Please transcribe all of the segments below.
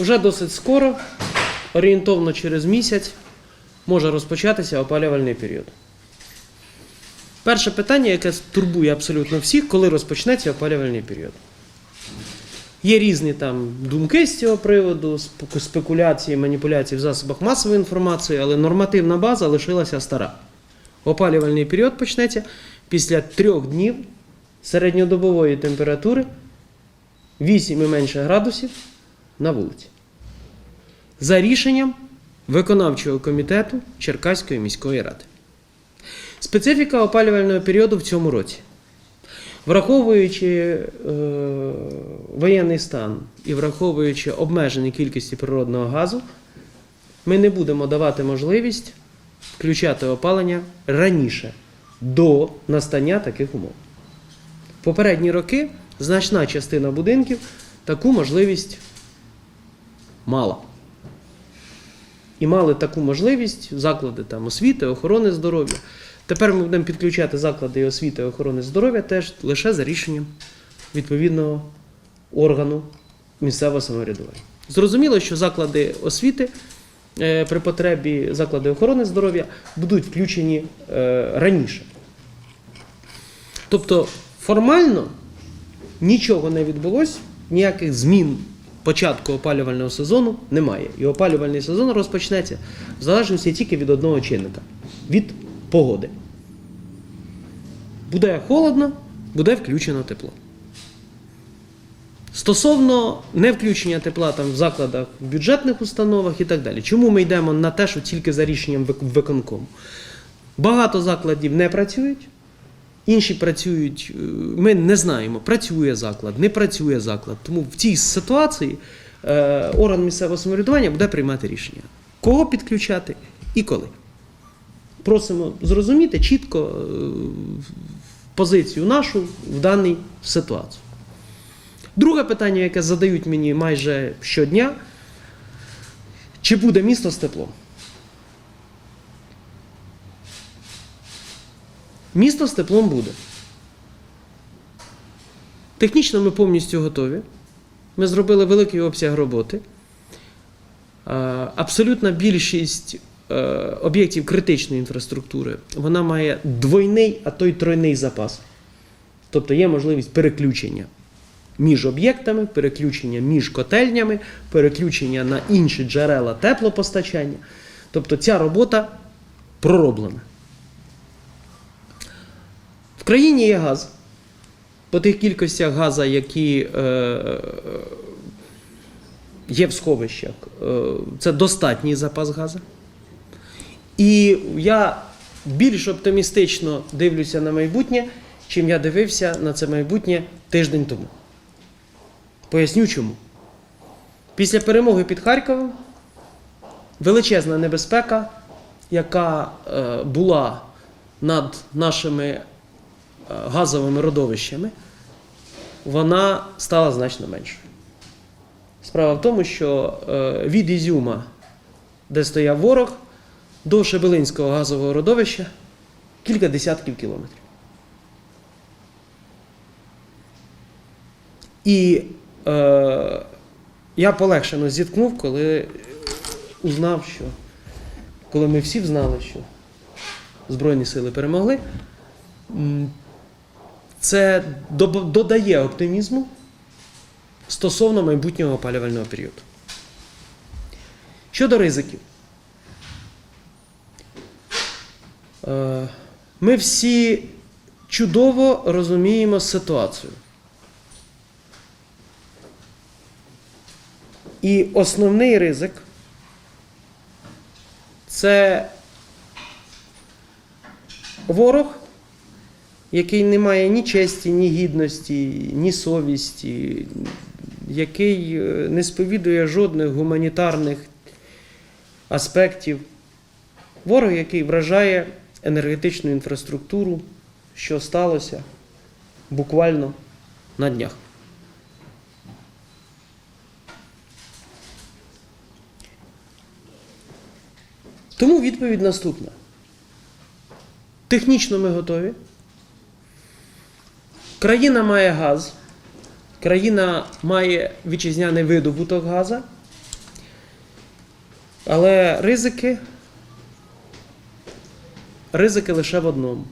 вже досить скоро, орієнтовно через місяць, може розпочатися опалювальний період. Перше питання, яке турбує абсолютно всіх, коли розпочнеться опалювальний період. Є різні там думки з цього приводу, спекуляції, маніпуляції в засобах масової інформації, але нормативна база лишилася стара. Опалювальний період почнеться після трьох днів середньодобової температури 8 і менше градусів на вулиці. За рішенням виконавчого комітету Черкаської міської ради. Специфіка опалювального періоду в цьому році. Враховуючи е, воєнний стан і враховуючи обмежені кількості природного газу, ми не будемо давати можливість включати опалення раніше до настання таких умов. В попередні роки значна частина будинків таку можливість мала. І мали таку можливість заклади там, освіти, охорони здоров'я. Тепер ми будемо підключати заклади освіти охорони здоров'я теж лише за рішенням відповідного органу місцевого самоврядування. Зрозуміло, що заклади освіти е, при потребі заклади охорони здоров'я будуть включені е, раніше. Тобто формально нічого не відбулось, ніяких змін початку опалювального сезону немає. І опалювальний сезон розпочнеться в залежності тільки від одного чинника від погоди. Буде холодно, буде включено тепло. Стосовно не включення тепла там в закладах, в бюджетних установах і так далі. Чому ми йдемо на те, що тільки за рішенням виконкому? Багато закладів не працюють, інші працюють. е, Ми не знаємо, працює заклад, не працює заклад. Тому в цій ситуації е, орган місцевого самоврядування буде приймати рішення, кого підключати і коли. Просимо зрозуміти чітко е, позицію нашу в даній ситуації. Друге питання, яке задають мені майже щодня: чи буде місто з теплом? Місто з теплом буде. Технічно ми повністю готові. Ми зробили великий обсяг роботи. Абсолютна більшість е, об'єктів критичної інфраструктури вона має двойний, а то й тройний запас. Тобто є можливість переключення між об'єктами, переключення між котельнями, переключення на інші джерела теплопостачання. Тобто ця робота пророблена. В країні є газ. По тих кількостях газу, які е, є в сховищах, е, це достатній запас газу. І я більш оптимістично дивлюся на майбутнє, чим я дивився на це майбутнє тиждень тому. Поясню чому. Після перемоги під Харковом величезна небезпека, яка е, була над нашими е, газовими родовищами, вона стала значно меншою. Справа в тому, що е, від Ізюма, де стояв ворог, до Шебелинського газового родовища кілька десятків кілометрів. І е, я полегшено зіткнув, коли узнав, що коли ми всі знали, що Збройні сили перемогли, це додає оптимізму стосовно майбутнього опалювального періоду. Щодо ризиків. Е, Ми всі чудово розуміємо ситуацію. І основний ризик це ворог, який не має ні честі, ні гідності, ні совісті, який е, не сповідує жодних гуманітарних аспектів. Ворог, який вражає енергетичну інфраструктуру, що сталося буквально на днях. Тому відповідь наступна. Технічно ми готові. Країна має газ, країна має вітчизняний видобуток газу. Але ризики. Ризики лише в одному.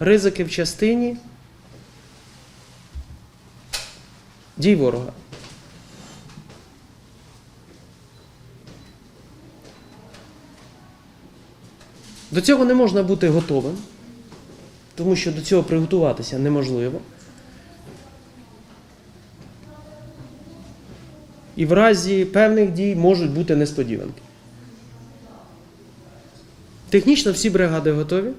Ризики в частині дій ворога. До цього не можна бути готовим, тому що до цього приготуватися неможливо. І в разі певних дій можуть бути несподіванки. Технічно всі бригади готові.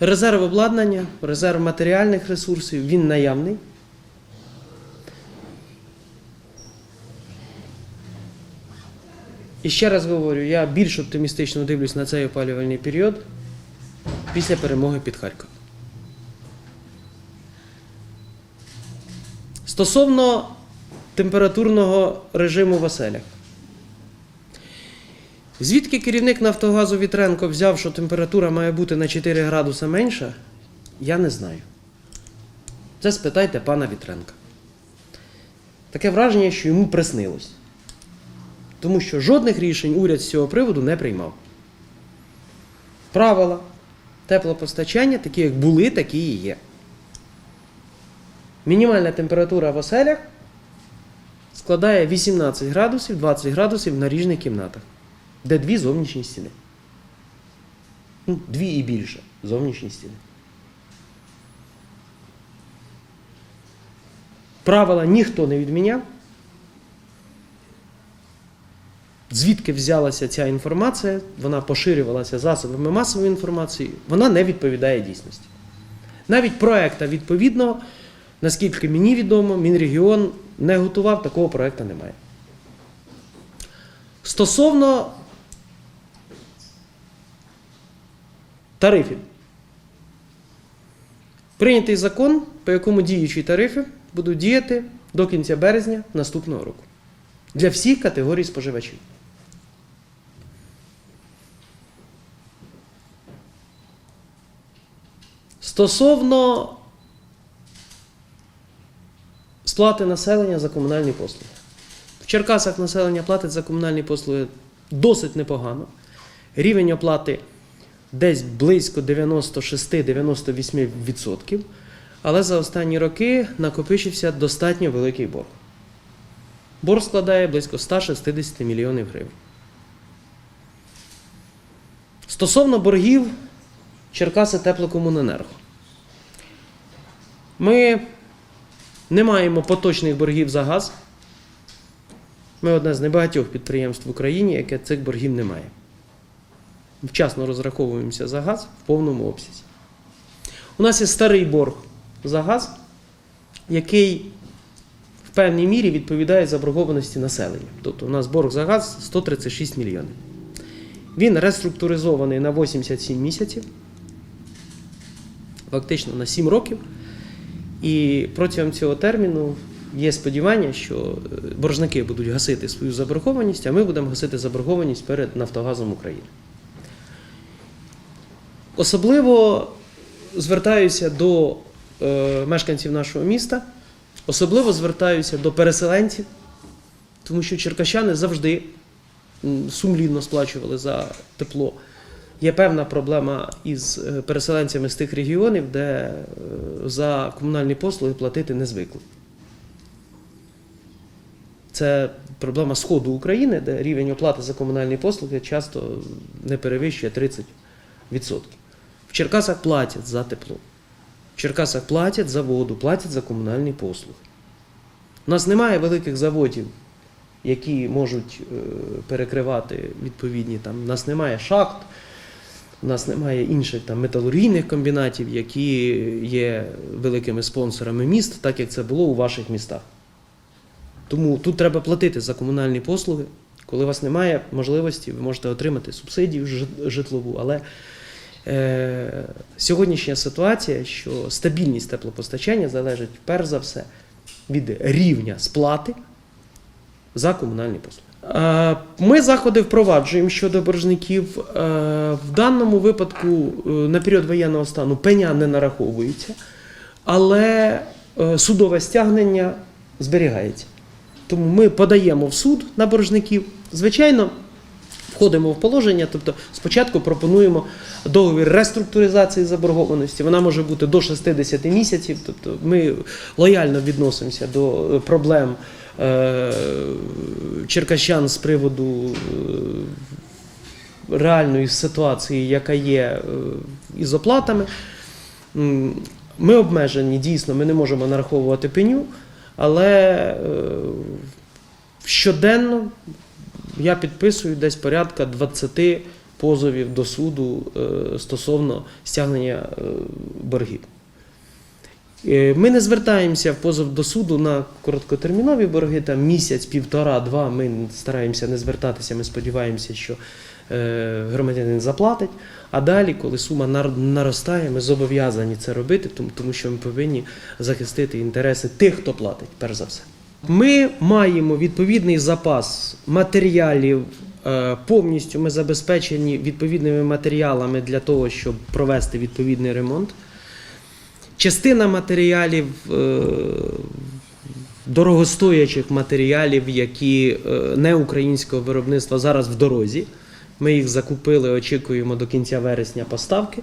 Резерв обладнання, резерв матеріальних ресурсів, він наявний. І ще раз говорю, я більш оптимістично дивлюсь на цей опалювальний період після перемоги під Харковом. Стосовно температурного режиму в оселях. Звідки керівник Нафтогазу Вітренко взяв, що температура має бути на 4 градуси менша, я не знаю. Це спитайте пана Вітренка. Таке враження, що йому приснилось. Тому що жодних рішень уряд з цього приводу не приймав. Правила теплопостачання, такі як були, такі і є. Мінімальна температура в оселях складає 18 градусів, 20 градусів на ріжних кімнатах, де дві зовнішні стіни. Ну, дві і більше зовнішні стіни. Правила ніхто не відміняв. Звідки взялася ця інформація, вона поширювалася засобами масової інформації, вона не відповідає дійсності. Навіть проекта відповідного, наскільки мені відомо, Мінрегіон не готував, такого проекту немає. Стосовно тарифів. Прийнятий закон, по якому діючі тарифи будуть діяти до кінця березня наступного року. Для всіх категорій споживачів. Стосовно сплати населення за комунальні послуги. В Черкасах населення платить за комунальні послуги досить непогано. Рівень оплати десь близько 96-98%. Але за останні роки накопичився достатньо великий борг. Борг складає близько 160 мільйонів гривень. Стосовно боргів Черкаси Теплокомуненерго. Ми не маємо поточних боргів за газ. Ми одне з небагатьох підприємств в Україні, яке цих боргів не має. Вчасно розраховуємося за газ в повному обсязі. У нас є старий борг за газ, який в певній мірі відповідає заборгованості населення. Тобто у нас борг за газ 136 мільйонів. Він реструктуризований на 87 місяців, фактично на 7 років. І протягом цього терміну є сподівання, що е, боржники будуть гасити свою заборгованість, а ми будемо гасити заборгованість перед Нафтогазом України. Особливо звертаюся до е, мешканців нашого міста, особливо звертаюся до переселенців, тому що черкащани завжди сумлінно сплачували за тепло. Є певна проблема із е, переселенцями з тих регіонів, де е, за комунальні послуги платити не звикли. Це проблема Сходу України, де рівень оплати за комунальні послуги часто не перевищує 30%. В Черкасах платять за тепло. В Черкасах платять за воду, платять за комунальні послуги. У нас немає великих заводів, які можуть е, перекривати відповідні там. У нас немає шахт, у нас немає інших там металургійних комбінатів, які є великими спонсорами міст, так як це було у ваших містах. Тому тут треба платити за комунальні послуги. Коли у вас немає можливості, ви можете отримати субсидію житлову, але е, сьогоднішня ситуація, що стабільність теплопостачання залежить перш за все від рівня сплати за комунальні послуги. Е, Ми заходи впроваджуємо щодо боржників. Е, В даному випадку е, на період воєнного стану пеня не нараховується, але судове стягнення зберігається. Тому ми подаємо в суд на боржників. Звичайно, входимо в положення, тобто спочатку пропонуємо договір реструктуризації заборгованості. Вона може бути до 60 місяців. Тобто ми лояльно відносимося до проблем черкащан з приводу е, реальної ситуації, яка є е, із оплатами. Ми обмежені, дійсно, ми не можемо нараховувати пеню, але е, щоденно я підписую десь порядка 20 позовів до суду е, стосовно стягнення е, боргів. Е, Ми не звертаємося в позов до суду на короткотермінові борги, там місяць, півтора, два. Ми стараємося не звертатися. Ми сподіваємося, що е, громадянин заплатить. А далі, коли сума нар- наростає, ми зобов'язані це робити, тому, тому що ми повинні захистити інтереси тих, хто платить, перш за все. Ми маємо відповідний запас матеріалів. е, Повністю ми забезпечені відповідними матеріалами для того, щоб провести відповідний ремонт. Частина матеріалів, е, дорогостоячих матеріалів, які е, не українського виробництва зараз в дорозі. Ми їх закупили, очікуємо до кінця вересня поставки.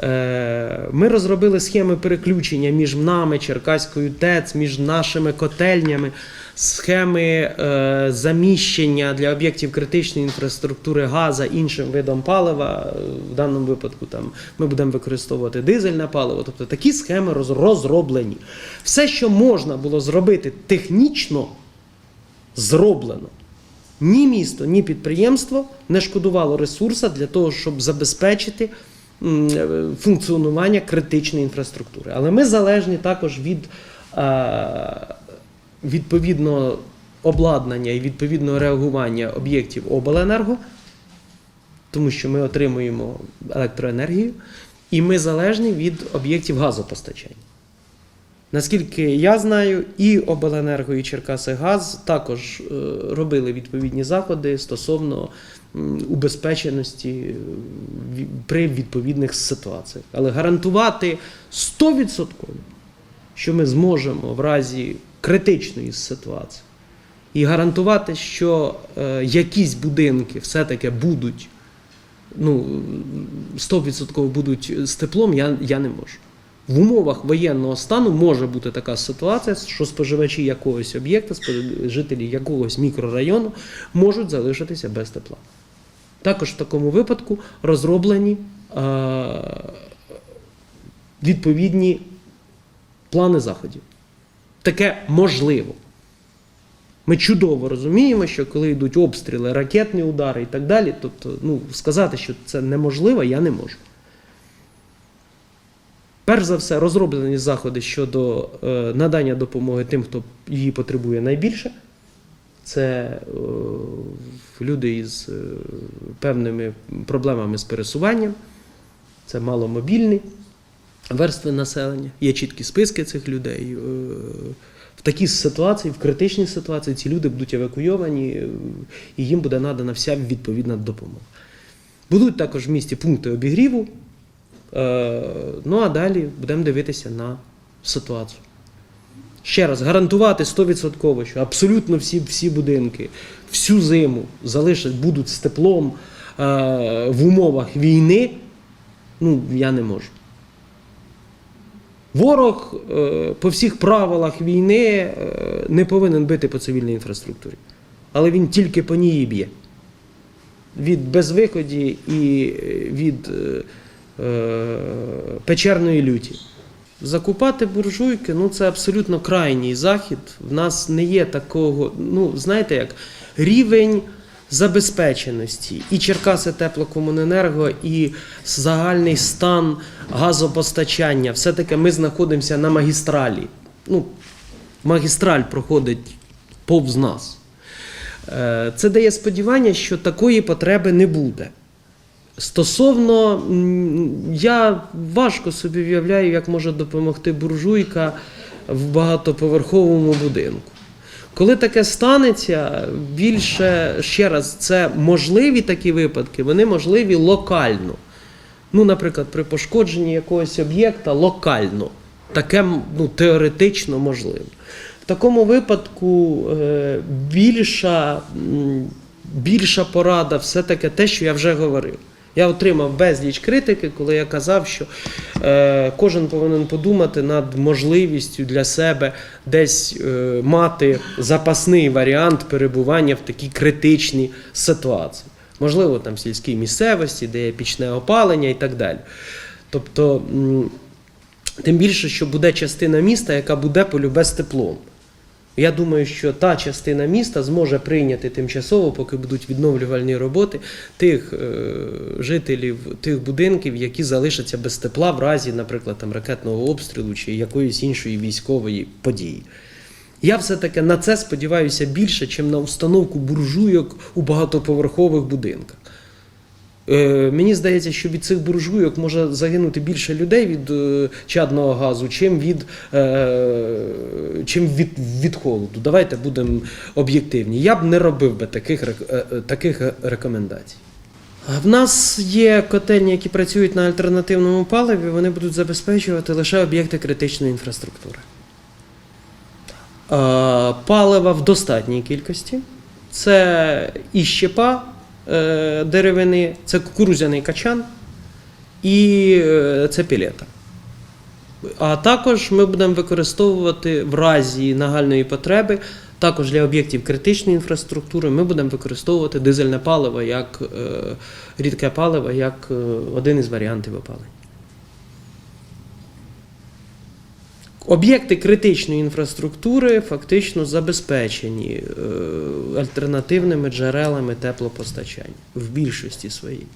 Е, Ми розробили схеми переключення між нами, Черкаською ТЕЦ, між нашими котельнями, схеми е, заміщення для об'єктів критичної інфраструктури газа іншим видом палива. Е, В даному випадку там ми будемо використовувати дизельне паливо. Тобто такі схеми роз- розроблені. Все, що можна було зробити технічно, зроблено. Ні місто, ні підприємство не шкодувало ресурсу для того, щоб забезпечити е, функціонування критичної інфраструктури. Але ми залежні також від е, відповідного обладнання і відповідного реагування об'єктів обленерго, тому що ми отримуємо електроенергію, і ми залежні від об'єктів газопостачання. Наскільки я знаю, і Обленерго, і Черкасигаз також е, робили відповідні заходи стосовно убезпеченості е, при відповідних ситуаціях. Але гарантувати 100%, що ми зможемо в разі критичної ситуації, і гарантувати, що е, якісь будинки все-таки будуть ну, 100% будуть з теплом, я, я не можу. В умовах воєнного стану може бути така ситуація, що споживачі якогось об'єкта, жителі якогось мікрорайону можуть залишитися без тепла. Також в такому випадку розроблені е, відповідні плани заходів. Таке можливо. Ми чудово розуміємо, що коли йдуть обстріли, ракетні удари і так далі, тобто ну, сказати, що це неможливо, я не можу. Перш за все, розроблені заходи щодо е, надання допомоги тим, хто її потребує найбільше. Це е, люди із е, певними проблемами з пересуванням, це маломобільні верстви населення. Є чіткі списки цих людей. Е, В такій ситуації, в критичній ситуації, ці люди будуть евакуйовані е, і їм буде надана вся відповідна допомога. Будуть також в місті пункти обігріву. Е, Ну а далі будемо дивитися на ситуацію. Ще раз, гарантувати 100%, що абсолютно всі, всі будинки всю зиму залишать, будуть з теплом в умовах війни, ну, я не можу. Ворог е, по всіх правилах війни е, не повинен бити по цивільній інфраструктурі. Але він тільки по ній б'є. Від безвиході і е, від печерної люті. Закупати буржуйки ну це абсолютно крайній захід. В нас не є такого, ну знаєте як, рівень забезпеченості і Черкаси теплокомуненерго, і загальний стан газопостачання. Все-таки ми знаходимося на магістралі. Ну, магістраль проходить повз нас. Е, Це дає сподівання, що такої потреби не буде. Стосовно, я важко собі уявляю, як може допомогти буржуйка в багатоповерховому будинку. Коли таке станеться, більше ще раз, це можливі такі випадки, вони можливі локально. Ну, наприклад, при пошкодженні якогось об'єкта локально. Таке ну, теоретично можливо. В такому випадку е, більша, більша порада все-таки те, що я вже говорив. Я отримав безліч критики, коли я казав, що е, кожен повинен подумати над можливістю для себе десь е, мати запасний варіант перебування в такій критичній ситуації. Можливо, там в сільській місцевості, де є пічне опалення і так далі. Тобто, тим більше, що буде частина міста, яка буде полюбе з теплом. Я думаю, що та частина міста зможе прийняти тимчасово, поки будуть відновлювальні роботи тих е, жителів тих будинків, які залишаться без тепла в разі, наприклад, там, ракетного обстрілу чи якоїсь іншої військової події. Я все-таки на це сподіваюся більше, ніж на установку буржуйок у багатоповерхових будинках. Е, мені здається, що від цих буржуйок може загинути більше людей від е, чадного газу, чим від, е, чим від, від холоду. Давайте будемо об'єктивні. Я б не робив би таких, таких рекомендацій. В нас є котельні, які працюють на альтернативному паливі, вони будуть забезпечувати лише об'єкти критичної інфраструктури. Палива в достатній кількості. Це і щепа деревини, це кукурудзяний качан і е, це пілета. А також ми будемо використовувати в разі нагальної потреби, також для об'єктів критичної інфраструктури, ми будемо використовувати дизельне паливо як е, рідке паливо, як е, один із варіантів опалення. Об'єкти критичної інфраструктури фактично забезпечені е, альтернативними джерелами теплопостачання в більшості своїй.